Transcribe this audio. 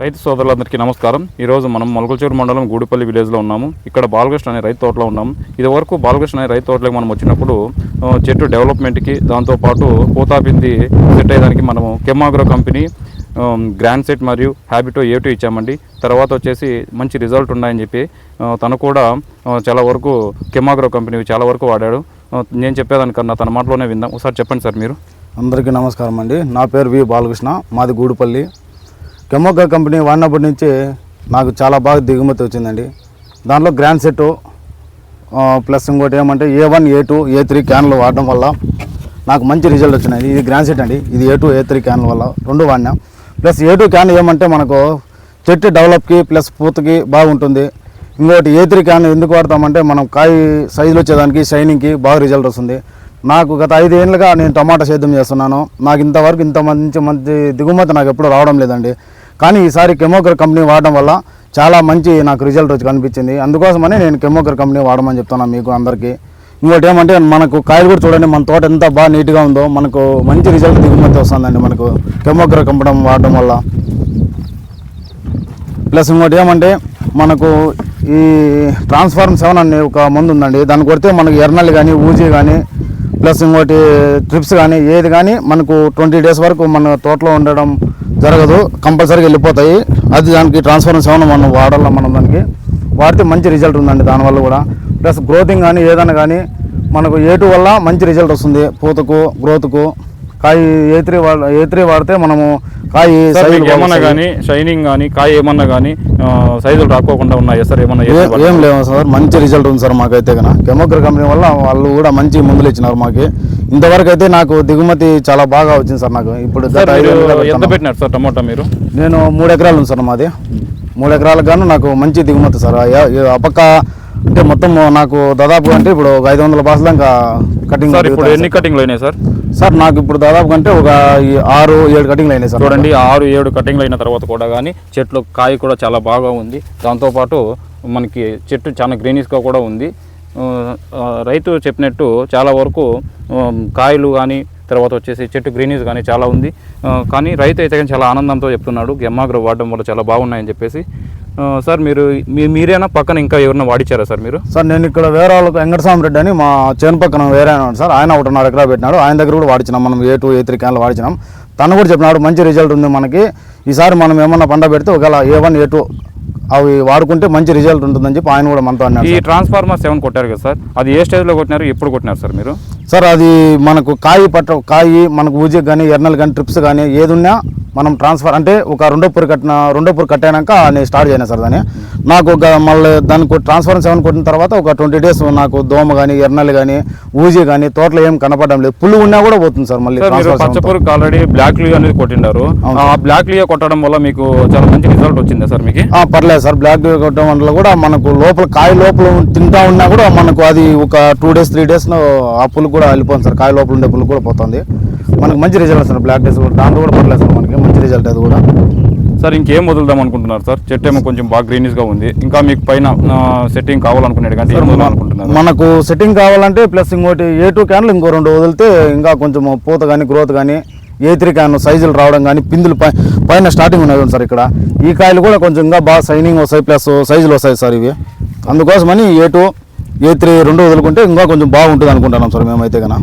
రైతు సోదరులందరికీ నమస్కారం. ఈరోజు మనం మొలకలచూరు మండలం గూడిపల్లి విలేజ్లో ఉన్నాము. ఇక్కడ బాలకృష్ణ అనే రైతు తోటలో ఉన్నాము. ఇది వరకు బాలకృష్ణ అనే రైతు తోటలోకి మనం వచ్చినప్పుడు చెట్టు డెవలప్మెంట్కి దాంతోపాటు పూతాపింది సెట్ అయ్యేదానికి మనము కెమాగ్రో కంపెనీ గ్రాండ్ సెట్ మరియు హ్యాబిటో ఏ టూ ఇచ్చామండి. తర్వాత వచ్చేసి మంచి రిజల్ట్ ఉన్నాయని చెప్పి తను కూడా చాలా వరకు కెమాగ్రో కంపెనీ చాలా వరకు వాడాడు. నేను చెప్పేదానికన్నా తన మాటలోనే విందాం. ఒకసారి చెప్పండి సార్ మీరు. అందరికీ నమస్కారం అండి. నా పేరు వి బాలకృష్ణ. మాది గూడుపల్లి. కెమోగా కంపెనీ వాడినప్పటి నుంచి నాకు చాలా బాగా దిగుమతి వచ్చిందండి. దాంట్లో గ్రాండ్ సెట్ ప్లస్ ఇంకోటి ఏమంటే A one A two A three క్యాన్లు వాడడం వల్ల నాకు మంచి రిజల్ట్ వచ్చినాయి. ఇది గ్రాండ్ సెట్ అండి. ఇది ఏ టూ ఏ త్రీ క్యాన్ల వల్ల రెండు వాడినా. ప్లస్ ఏ టూ క్యాన్ ఏమంటే మనకు చెట్టు డెవలప్కి ప్లస్ పూతకి బాగుంటుంది. ఇంకోటి ఏ త్రీ క్యాన్ ఎందుకు వాడతామంటే మనం కాయ సైజులు వచ్చేదానికి షైనింగ్కి బాగా రిజల్ట్ వస్తుంది. నాకు గత ఐదేళ్ళుగా నేను టమాటా సేద్యం చేస్తున్నాను. నాకు ఇంతవరకు ఇంత మంచి మంచి దిగుమతి నాకు ఎప్పుడు రావడం లేదండి. కానీ ఈసారి కెమోకర్ కంపెనీ వాడడం వల్ల చాలా మంచి నాకు రిజల్ట్ వచ్చి కనిపించింది. అందుకోసమని నేను కెమోకర్ కంపెనీ వాడమని చెప్తున్నాను మీకు అందరికీ. ఇంకోటి ఏమంటే మనకు కాయలు కూడా చూడండి మన తోట ఎంత బాగా నీట్గా ఉందో మనకు మంచి రిజల్ట్ దిగుమతి వస్తుందండి మనకు కెమోకర్ కంపెనీ వాడడం వల్ల. ప్లస్ ఇంకోటి ఏమంటే మనకు ఈ ట్రాన్స్ఫార్మ్ సెవెన్ అనే ఒక మందు ఉందండి. దాన్ని కొడితే మనకు ఎర్నల్ కానీ ఊజీ కానీ ప్లస్ ఇంకోటి ట్రిప్స్ కానీ ఏది కానీ మనకు ట్వంటీ డేస్ వరకు మన తోటలో ఉండడం జరగదు. కంపల్సరీగా వెళ్ళిపోతాయి. అది దానికి ట్రాన్స్ఫార్మ్ సెవెన్ మనం వాడాలి మనం దానికి? వాడితే మంచి రిజల్ట్ ఉందండి దానివల్ల కూడా. ప్లస్ గ్రోతింగ్ కానీ ఏదైనా కానీ మనకు ఏ టూ వల్ల మంచి రిజల్ట్ వస్తుంది. పూతకు గ్రోత్కు కాయ ఏ త్రీ వాడ ఏ త్రీ వాడితే మనము కాయ ఏమన్నా. కానీ షైనింగ్ కానీ కాయ ఏమన్నా కానీ సైజులు రాకోకుండా ఉన్నాయా సార్ ఏమన్నా ఏ- లేవు సార్ మంచి రిజల్ట్ ఉంది సార్ మాకైతే కన కెమోకర్ కంపెనీ వల్ల వాళ్ళు కూడా మంచి మందులు ఇచ్చినారు మాకు. ఇంతవరకు అయితే నాకు దిగుమతి చాలా బాగా వచ్చింది సార్ నాకు. ఇప్పుడు ఎంత. పెట్టినారు సార్ టమోటా మీరు? నేను మూడు ఎకరాలు ఉంది సార్ మాది. మూడు ఎకరాలకు గాను నాకు మంచి దిగుమతి సార్. ఆ- ఈ ఆ పక్క అంటే మొత్తం నాకు దాదాపు అంటే ఇప్పుడు ఒక ఐదు వందల బాసలు ఇంకా కటింగ్ సార్ ఇప్పుడు ఎన్ని కటింగ్లు అయినాయి సార్? సార్ నాకు ఇప్పుడు దాదాపు కంటే ఒక ఆరు ఏడు కటింగ్లు అయినాయి సార్ చూడండి ఆరు ఏడు కటింగ్లు అయిన తర్వాత కూడా కానీ చెట్లు కాయ కూడా చాలా బాగా ఉంది. దాంతోపాటు మనకి చెట్టు చాలా గ్రీనిష్గా కూడా ఉంది. రైతు చెప్పినట్టు చాలా వరకు కాయలు కానీ తర్వాత వచ్చేసి చెట్టు గ్రీనీస్ కానీ చాలా ఉంది. కానీ రైతు అయితే కానీ చాలా ఆనందంతో చెప్తున్నాడు. గెమ్మాగ్రో వాడడం వల్ల చాలా బాగున్నాయని చెప్పేసి. సార్ మీరు మీరేనా? పక్కన ఇంకా ఎవరైనా వాడిచ్చారా సార్ మీరు? సార్ నేను ఇక్కడ వేరే వాళ్ళకు వెంకటస్వామి రెడ్డి అని మా చేను పక్కన వేరే ఆయన ఉన్నాడు సార్. ఆయన ఒకటిన్నర ఎకరా పెట్టినాడు. ఆయన దగ్గర కూడా వాడిచ్చినాం. మనం ఏ టూ ఏ త్రీ క్యాన్లు వాడిచ్చినాం. తను కూడా చెప్పినాడు మంచి రిజల్ట్ ఉంది మనకి. ఈసారి మనం ఏమన్నా పంట పెడితే ఒకవేళ ఏ వన్ ఏ టూ అవి వాడుకుంటే మంచి రిజల్ట్ ఉంటుందని చెప్పి ఆయన కూడా మనతో అన్నాడు ఈ ట్రాన్స్ఫార్మర్ సెవెన్ కొట్టారు కదా సార్? అది ఏ స్టేజ్లో కొట్టినారు? ఎప్పుడు కొట్టినారు సార్ మీరు? సార్ అది మనకు కాయి పట్ట కాయి మనకు ఊజి కానీ ఎర్నల్ కానీ ట్రిప్స్ కానీ ఏది ఉన్నా మనం ట్రాన్స్ఫర్ అంటే ఒక రెండో పూరి కట్టిన రెండో పూరి కట్టాక నేను స్టార్ట్ చేయను సార్ దాన్ని. నాకు ఒక మళ్ళీ దానికి ట్రాన్స్ఫర్ సెవెన్ కొట్టిన తర్వాత ఒక ట్వంటీ డేస్ నాకు దోమ కానీ ఎర్నల్ కానీ ఊజి కానీ తోటలో ఏం కనపడడం లేదు. పుల్లు ఉన్నా కూడా పోతుంది సార్ మళ్ళీ. పచ్చపురుకు ఆల్రెడీ బ్లాక్ లియో అనేది కొట్టిండారు. ఆ బ్లాక్ లియో కొట్టడం వల్ల మీకు చాలా మంచి రిజల్ట్ వచ్చిందా సార్ మీకు? ఆ, పర్లేదు సార్. బ్లాక్ టీ కొట్టడం వల్ల కూడా మనకు లోపల కాయ లోపల తింటా ఉన్నా కూడా మనకు అది ఒక టూ డేస్ త్రీ డేస్లో ఆ పులు కూడా వెళ్ళిపోతుంది సార్. కాయ లోపల ఉండే పులు కూడా పోతుంది. మనకు మంచి రిజల్ట్ సార్. బ్లాక్ డేస్ దాంట్లో కూడా పర్లేదు సార్ మనకి. మంచి రిజల్ట్ అది కూడా. సార్ ఇంకేం వదులుదాం అనుకుంటున్నారు సార్? చెట్టు ఏమో కొంచెం బాగా గ్రీనిష్గా ఉంది. ఇంకా మీకు పైన సెట్టింగ్ ఏం వదులుదాం అనుకుంటున్నారు మనకు సెట్టింగ్ కావాలంటే ప్లస్ ఇంకోటి ఏ టూ క్యాన్లు ఇంకో రెండు వదిలితే ఇంకా కొంచెం పూత కానీ గ్రోత్ కానీ ఏ త్రీ క్యాన్ సైజులు రావడం కానీ పిందులు పై పైన స్టార్టింగ్ ఉన్నాయి చూడండి సార్ ఇక్కడ. ఈ కాయలు కూడా కొంచెం ఇంకా బాగా సైనింగ్ వస్తాయి ప్లస్ సైజులు వస్తాయి సార్ ఇవి. అందుకోసమని ఏ టూ ఏ త్రీ రెండు వదులుకుంటే ఇంకా కొంచెం బాగుంటుంది అనుకుంటున్నాం సార్ మేమైతే కన్నా